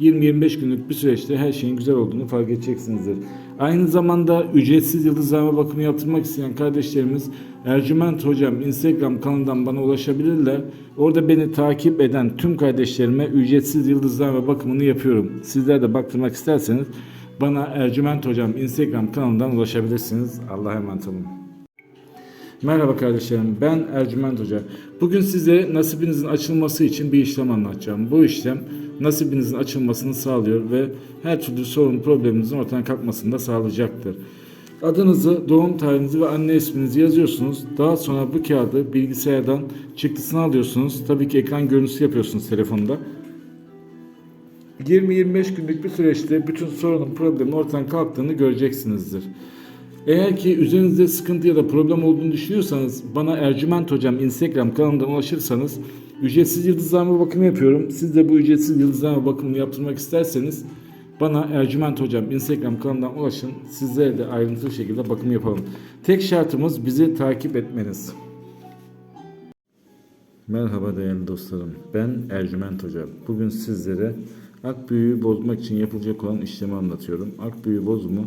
20-25 günlük bir süreçte her şeyin güzel olduğunu fark edeceksinizdir. Aynı zamanda ücretsiz yıldızlama bakımı yaptırmak isteyen kardeşlerimiz Ercüment Hocam Instagram kanalından bana ulaşabilirler. Orada beni takip eden tüm kardeşlerime ücretsiz yıldızlama bakımını yapıyorum. Sizler de baktırmak isterseniz bana Ercüment Hocam Instagram kanalından ulaşabilirsiniz. Allah'a emanet olun. Merhaba kardeşlerim, ben Ercüment Hoca. Bugün size nasibinizin açılması için bir işlem anlatacağım. Bu işlem nasibinizin açılmasını sağlıyor ve her türlü sorun probleminizin ortadan kalkmasını da sağlayacaktır. Adınızı, doğum tarihinizi ve anne isminizi yazıyorsunuz. Daha sonra bu kağıdı bilgisayardan çıktısını alıyorsunuz. Tabii ki ekran görüntüsü yapıyorsunuz telefonda. 20-25 günlük bir süreçte bütün sorunun problemin ortadan kalktığını göreceksinizdir. Eğer ki üzerinizde sıkıntı ya da problem olduğunu düşünüyorsanız bana Ercüment Hocam Instagram kanalından ulaşırsanız ücretsiz yıldızlama bakımı yapıyorum. Siz de bu ücretsiz yıldızlama bakımını yaptırmak isterseniz bana Ercüment Hocam Instagram kanalından ulaşın. Sizlere de ayrıntılı şekilde bakım yapalım. Tek şartımız bizi takip etmeniz. Merhaba değerli dostlarım. Ben Ercüment Hoca. Bugün sizlere ak büyüğü bozmak için yapılacak olan işlemi anlatıyorum. Ak büyüğü bozumu